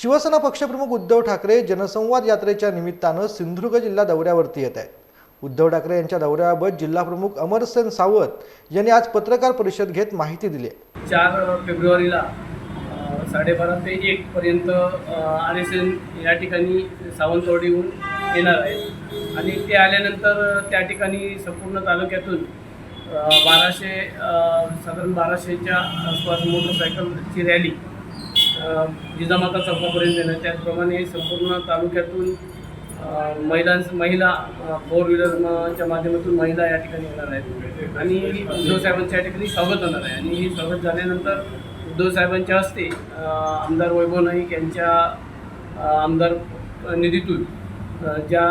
शिवसेना पक्षप्रमुख उद्धव ठाकरे जनसंवाद यात्रेच्या निमित्तानं सिंधुदुर्ग जिल्हा दौऱ्यावरती येत आहेत. उद्धव ठाकरे यांच्या दौऱ्याबाबत जिल्हाप्रमुख अमरसेन सावंत यांनी आज पत्रकार परिषद घेत माहिती दिली चार फेब्रुवारीला साडेबारा ते एकपर्यंत आर एस एन या ठिकाणी सावंतवाडीहून येणार आहे. आणि ते आल्यानंतर त्या ठिकाणी संपूर्ण तालुक्यातून बाराशे साधारण बाराशेच्या आसपास मोटरसायकलची रॅली जिजामाता चौकापर्यंत येणार त्याचप्रमाणे संपूर्ण तालुक्यातून अ, महिलांस महिला फोर व्हीलरच्या माध्यमातून महिला या ठिकाणी येणार आहेत. आणि उद्धव साहेबांच्या या ठिकाणी स्वागत होणार आहे. आणि हे स्वागत झाल्यानंतर उद्धव साहेबांच्या हस्ते आमदार वैभव नाईक यांच्या आमदार निधीतून ज्या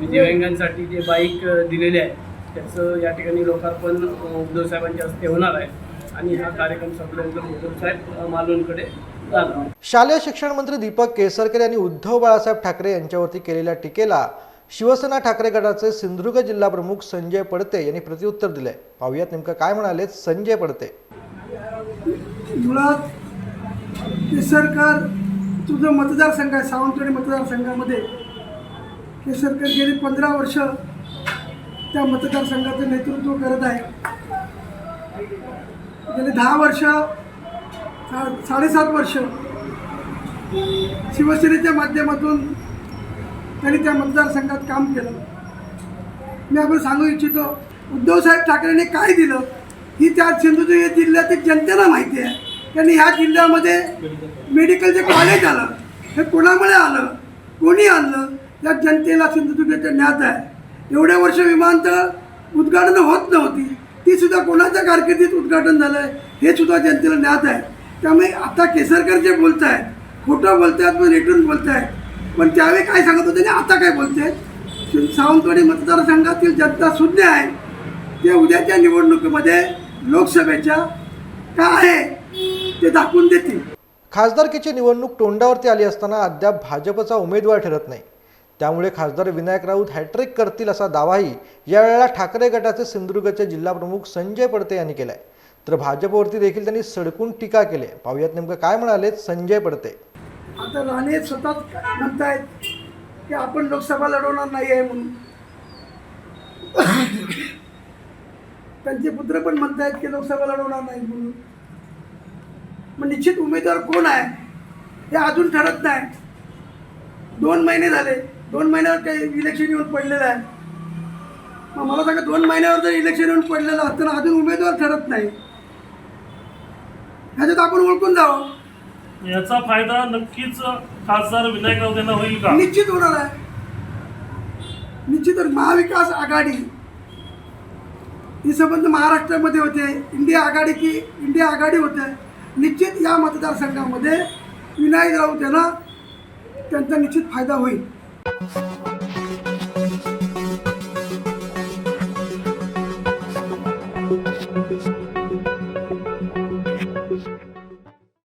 दिव्यांगांसाठी जे बाईक दिलेले आहे त्याचं या ठिकाणी लोकार्पण अ, उद्धव साहेबांच्या हस्ते होणार आहे. आणि हा कार्यक्रम संपल्यानंतर मालवणकडे जाणार शालेय शिक्षण मंत्री दीपक केसरकर यांनी उद्धव बाळासाहेब ठाकरे यांच्यावरती केलेल्या टीकेला शिवसेना ठाकरे गटाचे सिंधुदुर्ग जिल्हा प्रमुख संजय पडते यांनी प्रत्युत्तर दिलंय. पाहुयात नेमकं काय म्हणाले संजय पडते. मुळात केसरकर तुझं मतदारसंघ आहे सावंतवाडी मतदारसंघामध्ये. केसरकर गेली पंधरा वर्ष त्या मतदारसंघाचं नेतृत्व करत आहे. गेली दहा वर्ष सा- साडेसात वर्ष शिवसेनेच्या माध्यमातून त्यांनी त्या मतदारसंघात काम केलं. मी आपण सांगू इच्छितो उद्धवसाहेब ठाकरेंनी काय दिलं? ही त्या सिंधुदुर्ग जिल्ह्यातील जनतेला माहिती आहे. त्यांनी ह्या जिल्ह्यामध्ये मेडिकलचे कॉलेज आलं हे कोणामुळे आलं? कोणी आणलं? या जनतेला सिंधुदुर्गाच्या ज्ञात आहे. एवढ्या वर्ष विमानतळ उद्घाटन होत नव्हती. ती सुद्धा कोणाच्या कारकिर्दीत उद्घाटन झालं आहे हे सुद्धा जनतेला ज्ञात आहे. त्यामुळे आता केसरकर जे बोलत आहेत खोटं बोलत आहेत पण रेटून बोलत आहेत पण त्यावेळी काय सांगत होते आणि आता काय बोलते सावंतवाडी मतदारसंघातील जनता शून्य आहे. ते उद्याच्या निवडणुकीमध्ये लोकसभेच्या काय आहे ते दाखवून देतील. खासदारकीची निवडणूक तोंडावरती आली असताना अद्याप भाजपचा उमेदवार ठरत नाही. त्यामुळे खासदार विनायक राऊत हॅट्रिक करतील असा दावाही यावेळेला ठाकरे गटाचे सिंधुदुर्गचे जिल्हाप्रमुख संजय पडते यांनी केलाय. तर भाजपवरती देखील त्यांनी सडकून टीका केली आहे. पाहुयात नेमकं काय म्हणाले संजय पडते. आता राणे स्वतःच म्हणतायत की आपण लोकसभा लढवणार नाही आहे म्हणून. त्यांचे पुत्र पण म्हणतायत की लोकसभा लढवणार नाही म्हणून. मग निश्चित उमेदवार कोण आहे हे अजून ठरत नाही. दोन महिने झाले. दोन महिन्यावर काही इलेक्शन येऊन पडलेलं आहे. मग मला सांगा दोन महिन्यावर जर इलेक्शन येऊन पडलेलं असतं ना अजून उमेदवार ठरत नाही. ह्याच्यात आपण ओळखून जावं. याचा फायदा नक्कीच खासदार विनायक राऊत यांना होईल का? निश्चित होणार आहे. निश्चित. महाविकास आघाडी. ही संबंध महाराष्ट्रामध्ये होते. इंडिया आघाडी की इंडिया आघाडी होते. निश्चित या मतदारसंघामध्ये विनायक राऊत यांना त्यांचा निश्चित फायदा होईल. Thank you.